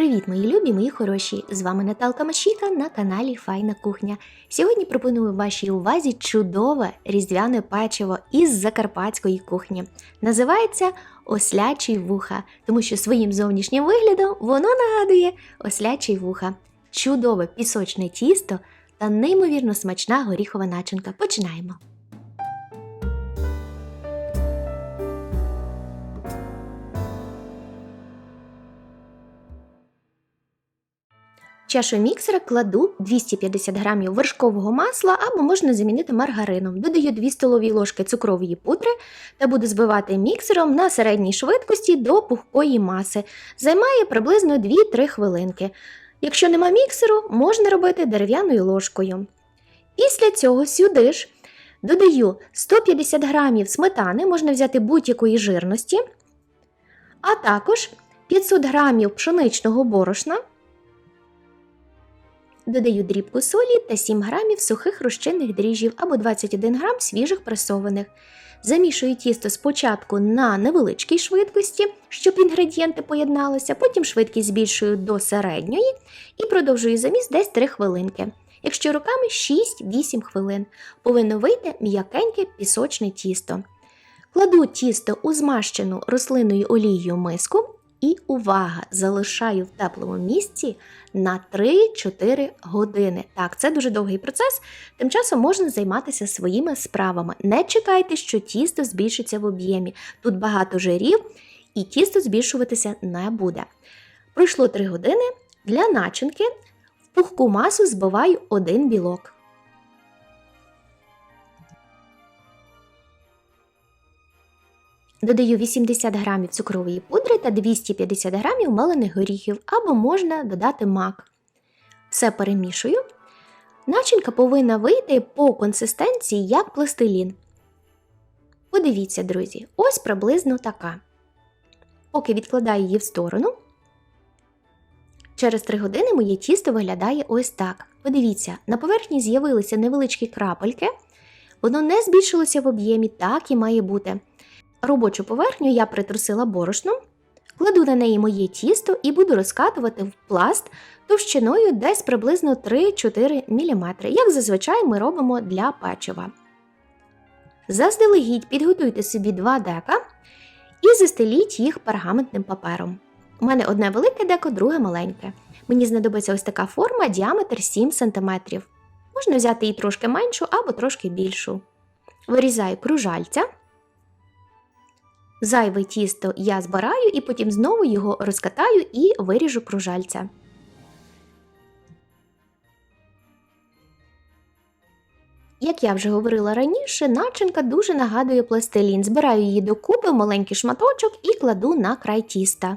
Привіт, мої любі, мої хороші! З вами Наталка Машіка на каналі Файна Кухня. Сьогодні пропоную вашій увазі чудове різдвяне печиво із закарпатської кухні. Називається ослячий вуха, тому що своїм зовнішнім виглядом воно нагадує ослячий вуха. Чудове пісочне тісто та неймовірно смачна горіхова начинка. Починаємо! Чашу міксера кладу 250 г вершкового масла або можна замінити маргарином. Додаю 2 столові ложки цукрової пудри та буду збивати міксером на середній швидкості до пухкої маси. Займає приблизно 2-3 хвилинки. Якщо нема міксеру, можна робити дерев'яною ложкою. Після цього сюди ж додаю 150 г сметани, можна взяти будь-якої жирності, а також 500 г пшеничного борошна. Додаю дрібку солі та 7 грамів сухих розчинних дріжджів або 21 грам свіжих пресованих. Замішую тісто спочатку на невеличкій швидкості, щоб інгредієнти поєдналися, потім швидкість збільшую до середньої і продовжую заміс десь 3 хвилинки. Якщо руками 6-8 хвилин, повинно вийти м'якеньке пісочне тісто. Кладу тісто у змащену рослинною олією миску і увага! Залишаю в теплому місці на 3-4 години. Так, це дуже довгий процес. Тим часом можна займатися своїми справами. Не чекайте, що тісто збільшиться в об'ємі. Тут багато жирів, і тісто збільшуватися не буде. Пройшло 3 години. Для начинки в пухку масу збиваю один білок. Додаю 80 грамів цукрової пудри та 250 грамів мелених горіхів, або можна додати мак. Все перемішую. Начинка повинна вийти по консистенції як пластилін. Подивіться, друзі, ось приблизно така. Поки відкладаю її в сторону. Через 3 години моє тісто виглядає ось так. Подивіться, на поверхні з'явилися невеличкі крапельки, воно не збільшилося в об'ємі, так і має бути. Робочу поверхню я притрусила борошном, кладу на неї моє тісто і буду розкатувати в пласт товщиною десь приблизно 3-4 мм, як зазвичай ми робимо для печива. Заздалегідь підготуйте собі 2 дека і застеліть їх пергаментним папером. У мене одне велике деко, друге маленьке. Мені знадобиться ось така форма, діаметр 7 см. Можна взяти її трошки меншу або трошки більшу. Вирізаю кружальця. Зайве тісто я збираю і потім знову його розкатаю і виріжу кружальця. Як я вже говорила раніше, начинка дуже нагадує пластилін. Збираю її докупи в маленький шматочок і кладу на край тіста.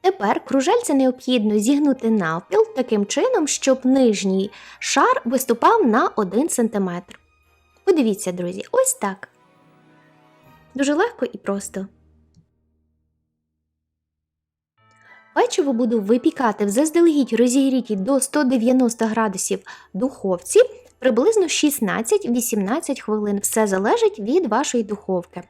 Тепер кружальця необхідно зігнути навпіл таким чином, щоб нижній шар виступав на 1 см. Подивіться, друзі, ось так. Дуже легко і просто. Печиво буду випікати в заздалегідь розігрітій до 190 градусів духовці приблизно 16-18 хвилин. Все залежить від вашої духовки.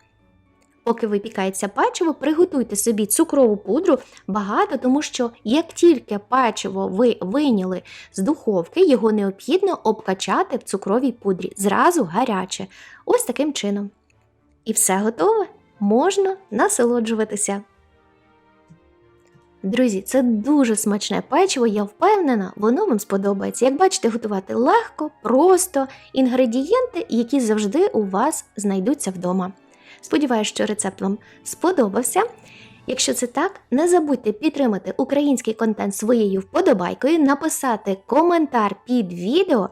Поки випікається печиво, приготуйте собі цукрову пудру багато, тому що як тільки печиво ви вийняли з духовки, його необхідно обкачати в цукровій пудрі зразу гаряче. Ось таким чином. І все готове, можна насолоджуватися. Друзі, це дуже смачне печиво, я впевнена, воно вам сподобається. Як бачите, готувати легко, просто інгредієнти, які завжди у вас знайдуться вдома. Сподіваюсь, що рецепт вам сподобався. Якщо це так, не забудьте підтримати український контент своєю вподобайкою, написати коментар під відео,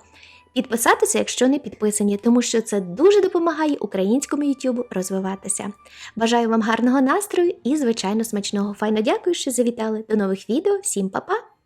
підписатися, якщо не підписані, тому що це дуже допомагає українському YouTube розвиватися. Бажаю вам гарного настрою і, звичайно, смачного. Файно дякую, що завітали. До нових відео. Всім па-па!